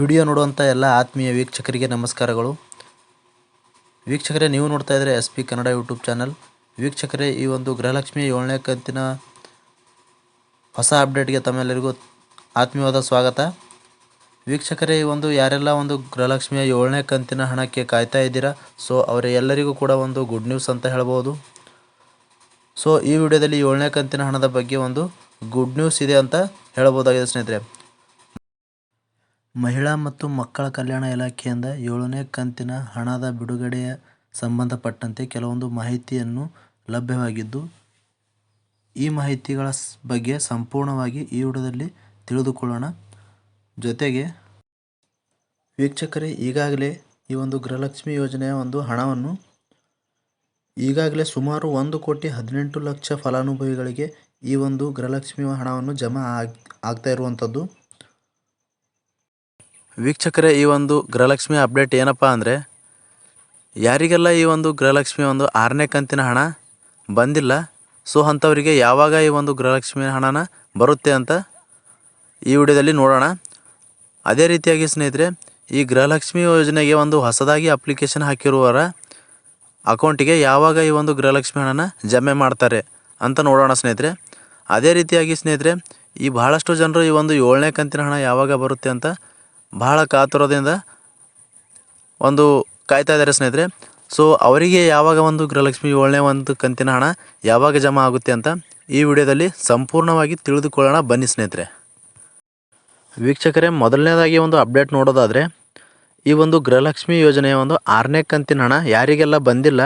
Video ನೋಡುವಂಥ ಎಲ್ಲ ಆತ್ಮೀಯ ವೀಕ್ಷಕರಿಗೆ ನಮಸ್ಕಾರಗಳು. ವೀಕ್ಷಕರೇ, ನೀವು ನೋಡ್ತಾ ಇದ್ದರೆ S P Kannada YouTube channel. ವೀಕ್ಷಕರೇ, ಈ ಒಂದು ಗೃಹಲಕ್ಷ್ಮಿ ಏಳನೇ ಕಂತಿನ ಹೊಸ ಅಪ್ಡೇಟ್ಗೆ ತಮ್ಮೆಲ್ಲರಿಗೂ ಆತ್ಮೀಯವಾದ ಸ್ವಾಗತ. ವೀಕ್ಷಕರೇ, ಈ ಒಂದು ಯಾರೆಲ್ಲ ಒಂದು ಗೃಹಲಕ್ಷ್ಮಿಯ ಏಳನೇ ಕಂತಿನ ಹಣಕ್ಕೆ ಕಾಯ್ತಾ ಇದ್ದೀರಾ, ಸೊ ಅವರೆಲ್ಲರಿಗೂ ಕೂಡ ಒಂದು ಗುಡ್ ನ್ಯೂಸ್ ಅಂತ ಹೇಳ್ಬೋದು. ಸೊ, ಈ ವಿಡಿಯೋದಲ್ಲಿ ಏಳನೇ ಕಂತಿನ ಹಣದ ಬಗ್ಗೆ ಒಂದು ಗುಡ್ ನ್ಯೂಸ್ ಇದೆ ಅಂತ ಹೇಳ್ಬೋದಾಗಿದೆ ಸ್ನೇಹಿತರೆ. ಮಹಿಳಾ ಮತ್ತು ಮಕ್ಕಳ ಕಲ್ಯಾಣ ಇಲಾಖೆಯಿಂದ ಏಳನೇ ಕಂತಿನ ಹಣದ ಬಿಡುಗಡೆಯ ಸಂಬಂಧಪಟ್ಟಂತೆ ಕೆಲವೊಂದು ಮಾಹಿತಿಯನ್ನು ಲಭ್ಯವಾಗಿದ್ದು, ಈ ಮಾಹಿತಿಗಳ ಬಗ್ಗೆ ಸಂಪೂರ್ಣವಾಗಿ ಈ ವಿಡಿಯೋದಲ್ಲಿ ತಿಳಿದುಕೊಳ್ಳೋಣ. ಜೊತೆಗೆ, ವೀಕ್ಷಕರೇ, ಈಗಾಗಲೇ ಈ ಒಂದು ಗೃಹಲಕ್ಷ್ಮಿ ಯೋಜನೆಯ ಒಂದು ಹಣವನ್ನು ಈಗಾಗಲೇ ಸುಮಾರು ಒಂದು ಕೋಟಿ ಹದಿನೆಂಟು ಲಕ್ಷ ಫಲಾನುಭವಿಗಳಿಗೆ ಈ ಒಂದು ಗೃಹಲಕ್ಷ್ಮಿ ಹಣವನ್ನು ಜಮಾ ಆಗ್, ಆಗ್ತಾ ಇರುವಂಥದ್ದು. ವೀಕ್ಷಕರೇ, ಈ ಒಂದು ಗೃಹಲಕ್ಷ್ಮಿ ಅಪ್ಡೇಟ್ ಏನಪ್ಪ ಅಂದರೆ, ಯಾರಿಗೆಲ್ಲ ಈ ಒಂದು ಗೃಹಲಕ್ಷ್ಮಿ ಒಂದು ಆರನೇ ಕಂತಿನ ಹಣ ಬಂದಿಲ್ಲ, ಸೊ ಅಂಥವರಿಗೆ ಯಾವಾಗ ಈ ಒಂದು ಗೃಹಲಕ್ಷ್ಮಿ ಹಣನ ಬರುತ್ತೆ ಅಂತ ಈ ವಿಡಿಯೋದಲ್ಲಿ ನೋಡೋಣ. ಅದೇ ರೀತಿಯಾಗಿ ಸ್ನೇಹಿತರೆ, ಈ ಗೃಹಲಕ್ಷ್ಮಿ ಯೋಜನೆಗೆ ಒಂದು ಹೊಸದಾಗಿ ಅಪ್ಲಿಕೇಶನ್ ಹಾಕಿರುವವರ ಅಕೌಂಟಿಗೆ ಯಾವಾಗ ಈ ಒಂದು ಗೃಹಲಕ್ಷ್ಮಿ ಹಣನ ಜಮೆ ಮಾಡ್ತಾರೆ ಅಂತ ನೋಡೋಣ ಸ್ನೇಹಿತರೆ. ಅದೇ ರೀತಿಯಾಗಿ ಸ್ನೇಹಿತರೆ, ಈ ಬಹಳಷ್ಟು ಜನರು ಈ ಒಂದು ಏಳನೇ ಕಂತಿನ ಹಣ ಯಾವಾಗ ಬರುತ್ತೆ ಅಂತ ಬಹಳ ಕಾತುರದಿಂದ ಒಂದು ಕಾಯ್ತಾ ಇದ್ದಾರೆ ಸ್ನೇಹಿತರೆ. ಸೊ ಅವರಿಗೆ ಯಾವಾಗ ಒಂದು ಗೃಹಲಕ್ಷ್ಮಿ ಏಳನೇ ಒಂದು ಕಂತಿನ ಹಣ ಯಾವಾಗ ಜಮಾ ಆಗುತ್ತೆ ಅಂತ ಈ ವಿಡಿಯೋದಲ್ಲಿ ಸಂಪೂರ್ಣವಾಗಿ ತಿಳಿದುಕೊಳ್ಳೋಣ. ಬನ್ನಿ ಸ್ನೇಹಿತರೆ. ವೀಕ್ಷಕರೇ, ಮೊದಲನೇದಾಗಿ ಒಂದು ಅಪ್ಡೇಟ್ ನೋಡೋದಾದರೆ, ಈ ಒಂದು ಗೃಹಲಕ್ಷ್ಮಿ ಯೋಜನೆಯ ಒಂದು ಆರನೇ ಕಂತಿನ ಹಣ ಯಾರಿಗೆಲ್ಲ ಬಂದಿಲ್ಲ,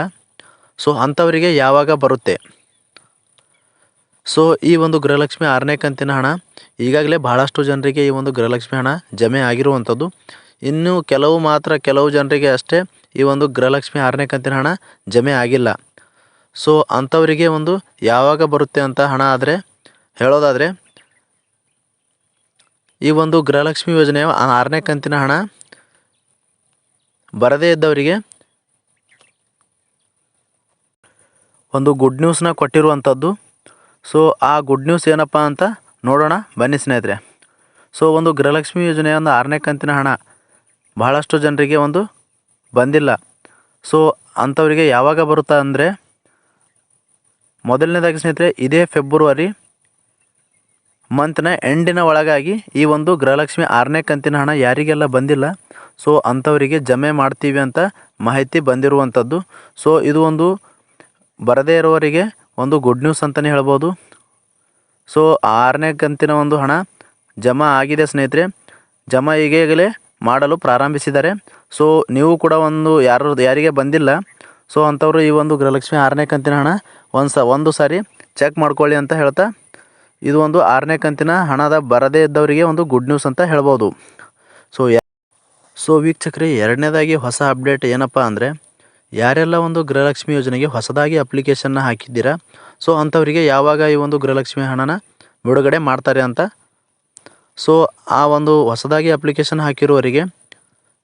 ಸೊ, ಅಂಥವರಿಗೆ ಯಾವಾಗ ಬರುತ್ತೆ? ಸೊ ಈ ಒಂದು ಗೃಹಲಕ್ಷ್ಮಿ ಆರನೇ ಕಂತಿನ ಹಣ, ಈಗಾಗಲೇ ಬಹಳಷ್ಟು ಜನರಿಗೆ ಈ ಒಂದು ಗೃಹಲಕ್ಷ್ಮಿ ಹಣ ಜಮೆ ಆಗಿರುವಂಥದ್ದು. ಇನ್ನೂ ಕೆಲವು ಮಾತ್ರ, ಕೆಲವು ಜನರಿಗೆ ಅಷ್ಟೇ ಈ ಒಂದು ಗೃಹಲಕ್ಷ್ಮಿ ಆರನೇ ಕಂತಿನ ಹಣ ಜಮೆ ಆಗಿಲ್ಲ. ಸೊ ಅಂಥವರಿಗೆ ಒಂದು ಯಾವಾಗ ಬರುತ್ತೆ ಅಂತ ಹಣ ಆದರೆ, ಹೇಳೋದಾದರೆ, ಈ ಒಂದು ಗೃಹಲಕ್ಷ್ಮಿ ಯೋಜನೆಯ ಆರನೇ ಕಂತಿನ ಹಣ ಬರದೇ ಇದ್ದವರಿಗೆ ಒಂದು ಗುಡ್ ನ್ಯೂಸ್ನ ಕೊಟ್ಟಿರುವಂಥದ್ದು. ಸೊ ಆ ಗುಡ್ ನ್ಯೂಸ್ ಏನಪ್ಪ ಅಂತ ನೋಡೋಣ. ಬನ್ನಿ ಸ್ನೇಹಿತರೆ. ಸೊ ಒಂದು ಗೃಹಲಕ್ಷ್ಮಿ ಯೋಜನೆಯ ಒಂದು ಆರನೇ ಕಂತಿನ ಹಣ ಬಹಳಷ್ಟು ಜನರಿಗೆ ಒಂದು ಬಂದಿಲ್ಲ. ಸೊ ಅಂಥವರಿಗೆ ಯಾವಾಗ ಬರುತ್ತಾ ಅಂದರೆ ಮೊದಲನೇದಾಗಿ ಸ್ನೇಹಿತರೆ, ಇದೇ ಫೆಬ್ರವರಿ ಮಂತ್ನ ಎಂಡಿನ ಒಳಗಾಗಿ ಈ ಒಂದು ಗೃಹಲಕ್ಷ್ಮಿ ಆರನೇ ಕಂತಿನ ಹಣ ಯಾರಿಗೆಲ್ಲ ಬಂದಿಲ್ಲ. ಸೊ ಅಂಥವರಿಗೆ ಜಮೆ ಮಾಡ್ತೀವಿ ಅಂತ ಮಾಹಿತಿ ಬಂದಿರುವಂಥದ್ದು. ಸೊ ಇದು ಒಂದು ಬರದೇ ಇರೋವರಿಗೆ ಒಂದು ಗುಡ್ ನ್ಯೂಸ್ ಅಂತಲೇ ಹೇಳ್ಬೋದು. ಸೊ ಆರನೇ ಕಂತಿನ ಒಂದು ಹಣ ಜಮಾ ಆಗಿದೆ ಸ್ನೇಹಿತರೆ. ಜಮಾ ಈಗಾಗಲೇ ಮಾಡಲು ಪ್ರಾರಂಭಿಸಿದ್ದಾರೆ. ಸೊ ನೀವು ಕೂಡ ಒಂದು ಯಾರು, ಯಾರಿಗೆ ಬಂದಿಲ್ಲ. ಸೊ ಅಂಥವರು ಈ ಒಂದು ಗೃಹಲಕ್ಷ್ಮಿ ಆರನೇ ಕಂತಿನ ಹಣ ಒಂದು ಸ, ಒಂದು ಸಾರಿ ಚೆಕ್ ಮಾಡ್ಕೊಳ್ಳಿ ಅಂತ ಹೇಳ್ತಾ, ಇದು ಒಂದು ಆರನೇ ಕಂತಿನ ಹಣದ ಬರದೇ ಇದ್ದವರಿಗೆ ಒಂದು ಗುಡ್ ನ್ಯೂಸ್ ಅಂತ ಹೇಳ್ಬೋದು. ಸೊ ಸೊ ವೀಕ್ಷಕರೇ, ಎರಡನೇದಾಗಿ ಹೊಸ ಅಪ್ಡೇಟ್ ಏನಪ್ಪ ಅಂದರೆ ಯಾರೆಲ್ಲ ಒಂದು ಗೃಹಲಕ್ಷ್ಮಿ ಯೋಜನೆಗೆ ಹೊಸದಾಗಿ ಅಪ್ಲಿಕೇಶನ್ನ ಹಾಕಿದ್ದೀರಾ? ಸೊ ಅಂಥವರಿಗೆ ಯಾವಾಗ ಈ ಒಂದು ಗೃಹಲಕ್ಷ್ಮಿ ಹಣನ ಬಿಡುಗಡೆ ಮಾಡ್ತಾರೆ ಅಂತ? ಸೊ ಆ ಒಂದು ಹೊಸದಾಗಿ ಅಪ್ಲಿಕೇಶನ್ ಹಾಕಿರುವವರಿಗೆ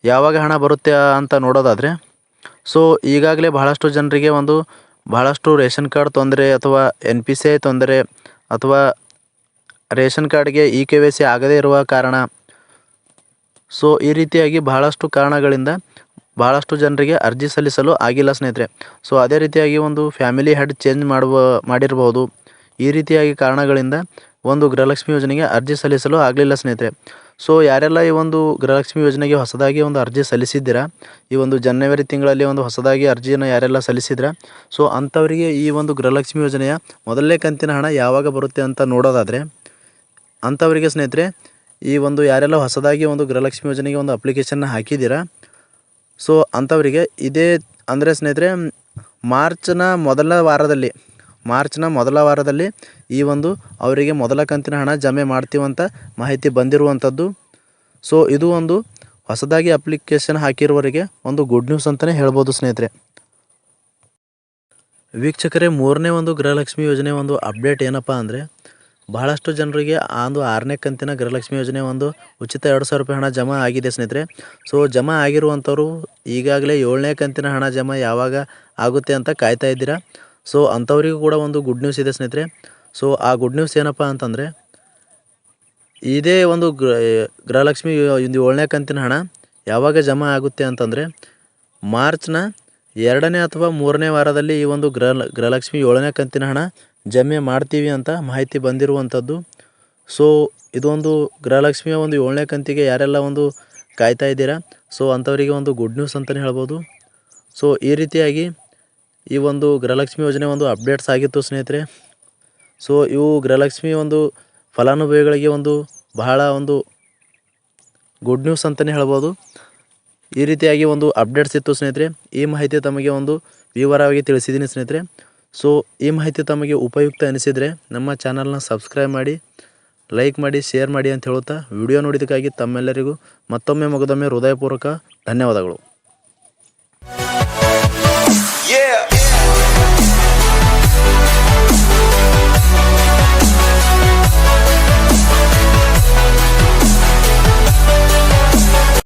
ಯಾವಾಗ ಹಣ ಬರುತ್ತೆ ಅಂತ ನೋಡೋದಾದರೆ ಸೊ ಈಗಾಗಲೇ ಬಹಳಷ್ಟು ಜನರಿಗೆ ಒಂದು ಬಹಳಷ್ಟು ರೇಷನ್ ಕಾರ್ಡ್ ತೊಂದರೆ ಅಥವಾ ಎನ್ ಪಿ ಸಿ ಐ ತೊಂದರೆ ಅಥವಾ ರೇಷನ್ ಕಾರ್ಡ್ಗೆ ಇ ಕೆ ವೈ ಸಿ ಆಗದೇ ಇರುವ ಕಾರಣ ಸೊ ಈ ರೀತಿಯಾಗಿ ಬಹಳಷ್ಟು ಕಾರಣಗಳಿಂದ ಬಹಳಷ್ಟು ಜನರಿಗೆ ಅರ್ಜಿ ಸಲ್ಲಿಸಲು ಆಗಿಲ್ಲ ಸ್ನೇಹಿತರೆ. ಸೊ ಅದೇ ರೀತಿಯಾಗಿ ಒಂದು ಫ್ಯಾಮಿಲಿ ಹೆಡ್ ಚೇಂಜ್ ಮಾಡುವ ಮಾಡಿರಬಹುದು ಈ ರೀತಿಯಾಗಿ ಕಾರಣಗಳಿಂದ ಒಂದು ಗೃಹಲಕ್ಷ್ಮಿ ಯೋಜನೆಗೆ ಅರ್ಜಿ ಸಲ್ಲಿಸಲು ಆಗಲಿಲ್ಲ ಸ್ನೇಹಿತರೆ. ಸೊ ಯಾರೆಲ್ಲ ಈ ಒಂದು ಗೃಹಲಕ್ಷ್ಮಿ ಯೋಜನೆಗೆ ಹೊಸದಾಗಿ ಒಂದು ಅರ್ಜಿ ಸಲ್ಲಿಸಿದ್ದೀರಾ? ಈ ಒಂದು ಜನವರಿ ತಿಂಗಳಲ್ಲಿ ಒಂದು ಹೊಸದಾಗಿ ಅರ್ಜಿಯನ್ನು ಯಾರೆಲ್ಲ ಸಲ್ಲಿಸಿದ್ರ? ಸೊ ಅಂಥವರಿಗೆ ಈ ಒಂದು ಗೃಹಲಕ್ಷ್ಮಿ ಯೋಜನೆಯ ಮೊದಲನೇ ಕಂತಿನ ಹಣ ಯಾವಾಗ ಬರುತ್ತೆ ಅಂತ ನೋಡೋದಾದರೆ, ಅಂಥವರಿಗೆ ಸ್ನೇಹಿತರೆ, ಈ ಒಂದು ಯಾರೆಲ್ಲ ಹೊಸದಾಗಿ ಒಂದು ಗೃಹಲಕ್ಷ್ಮಿ ಯೋಜನೆಗೆ ಒಂದು ಅಪ್ಲಿಕೇಶನ್ನ ಹಾಕಿದ್ದೀರಾ? ಸೊ ಅಂಥವರಿಗೆ ಇದೇ ಅಂದರೆ ಸ್ನೇಹಿತರೆ, ಮಾರ್ಚ್ನ ಮೊದಲ ವಾರದಲ್ಲಿ, ಮಾರ್ಚ್ನ ಮೊದಲ ವಾರದಲ್ಲಿ ಈ ಒಂದು ಅವರಿಗೆ ಮೊದಲ ಕಂತಿನ ಹಣ ಜಮೆ ಮಾಡ್ತೀವಂತ ಮಾಹಿತಿ ಬಂದಿರುವಂಥದ್ದು. ಸೊ ಇದು ಒಂದು ಹೊಸದಾಗಿ ಅಪ್ಲಿಕೇಶನ್ ಹಾಕಿರುವವರಿಗೆ ಒಂದು ಗುಡ್ ನ್ಯೂಸ್ ಅಂತಲೇ ಹೇಳ್ಬೋದು ಸ್ನೇಹಿತರೆ. ವೀಕ್ಷಕರೇ, ಮೂರನೇ ಒಂದು ಗೃಹಲಕ್ಷ್ಮಿ ಯೋಜನೆ ಒಂದು ಅಪ್ಡೇಟ್ ಏನಪ್ಪ ಅಂದರೆ ಬಹಳಷ್ಟು ಜನರಿಗೆ ಆ ಒಂದು ಆರನೇ ಕಂತಿನ ಗೃಹಲಕ್ಷ್ಮಿ ಯೋಜನೆ ಒಂದು ಉಚಿತ ಎರಡು ಸಾವಿರ ರೂಪಾಯಿ ಹಣ ಜಮಾ ಆಗಿದೆ ಸ್ನೇಹಿತರೆ. ಸೊ ಜಮಾ ಆಗಿರುವಂಥವ್ರು ಈಗಾಗಲೇ ಏಳನೇ ಕಂತಿನ ಹಣ ಜಮಾ ಯಾವಾಗ ಆಗುತ್ತೆ ಅಂತ ಕಾಯ್ತಾ ಇದ್ದೀರಾ? ಸೊ ಅಂಥವರಿಗೂ ಕೂಡ ಒಂದು ಗುಡ್ ನ್ಯೂಸ್ ಇದೆ ಸ್ನೇಹಿತರೆ. ಸೊ ಆ ಗುಡ್ ನ್ಯೂಸ್ ಏನಪ್ಪ ಅಂತಂದರೆ, ಇದೇ ಒಂದು ಗೃಹಲಕ್ಷ್ಮಿ ಒಂದು ಏಳನೇ ಕಂತಿನ ಹಣ ಯಾವಾಗ ಜಮಾ ಆಗುತ್ತೆ ಅಂತಂದರೆ, ಮಾರ್ಚ್ನ ಎರಡನೇ ಅಥವಾ ಮೂರನೇ ವಾರದಲ್ಲಿ ಈ ಒಂದು ಗೃಹ ಗೃಹಲಕ್ಷ್ಮಿ ಏಳನೇ ಕಂತಿನ ಹಣ ಜಮೆ ಮಾಡ್ತೀವಿ ಅಂತ ಮಾಹಿತಿ ಬಂದಿರುವಂಥದ್ದು. ಸೊ ಇದೊಂದು ಗೃಹಲಕ್ಷ್ಮಿಯ ಒಂದು ಏಳನೇ ಕಂತಿಗೆ ಯಾರೆಲ್ಲ ಒಂದು ಕಾಯ್ತಾ ಇದ್ದೀರಾ? ಸೊ ಅಂಥವರಿಗೆ ಒಂದು ಗುಡ್ ನ್ಯೂಸ್ ಅಂತಲೇ ಹೇಳ್ಬೋದು. ಸೊ ಈ ರೀತಿಯಾಗಿ ಈ ಒಂದು ಗೃಹಲಕ್ಷ್ಮಿ ಯೋಜನೆ ಒಂದು ಅಪ್ಡೇಟ್ಸ್ ಆಗಿತ್ತು ಸ್ನೇಹಿತರೆ. ಸೊ ಇವು ಗೃಹಲಕ್ಷ್ಮಿ ಒಂದು ಫಲಾನುಭವಿಗಳಿಗೆ ಒಂದು ಬಹಳ ಒಂದು ಗುಡ್ ನ್ಯೂಸ್ ಅಂತಲೇ ಹೇಳ್ಬೋದು. ಈ ರೀತಿಯಾಗಿ ಒಂದು ಅಪ್ಡೇಟ್ಸ್ ಇತ್ತು ಸ್ನೇಹಿತರೆ. ಈ ಮಾಹಿತಿ ತಮಗೆ ಒಂದು ವಿವರವಾಗಿ ತಿಳಿಸಿದ್ದೀನಿ ಸ್ನೇಹಿತರೆ. ಸೊ, ಈ ಮಾಹಿತಿ ತಮಗೆ ಉಪಯುಕ್ತ ಅನಿಸಿದರೆ ನಮ್ಮ ಚಾನಲ್ನ ಸಬ್ಸ್ಕ್ರೈಬ್ ಮಾಡಿ, ಲೈಕ್ ಮಾಡಿ, ಶೇರ್ ಮಾಡಿ ಅಂತ ಹೇಳುತ್ತಾ, ವಿಡಿಯೋ ನೋಡಿದ್ದಕ್ಕಾಗಿ ತಮ್ಮೆಲ್ಲರಿಗೂ ಮತ್ತೊಮ್ಮೆ ಮಗದೊಮ್ಮೆ ಹೃದಯಪೂರ್ವಕ ಧನ್ಯವಾದಗಳು.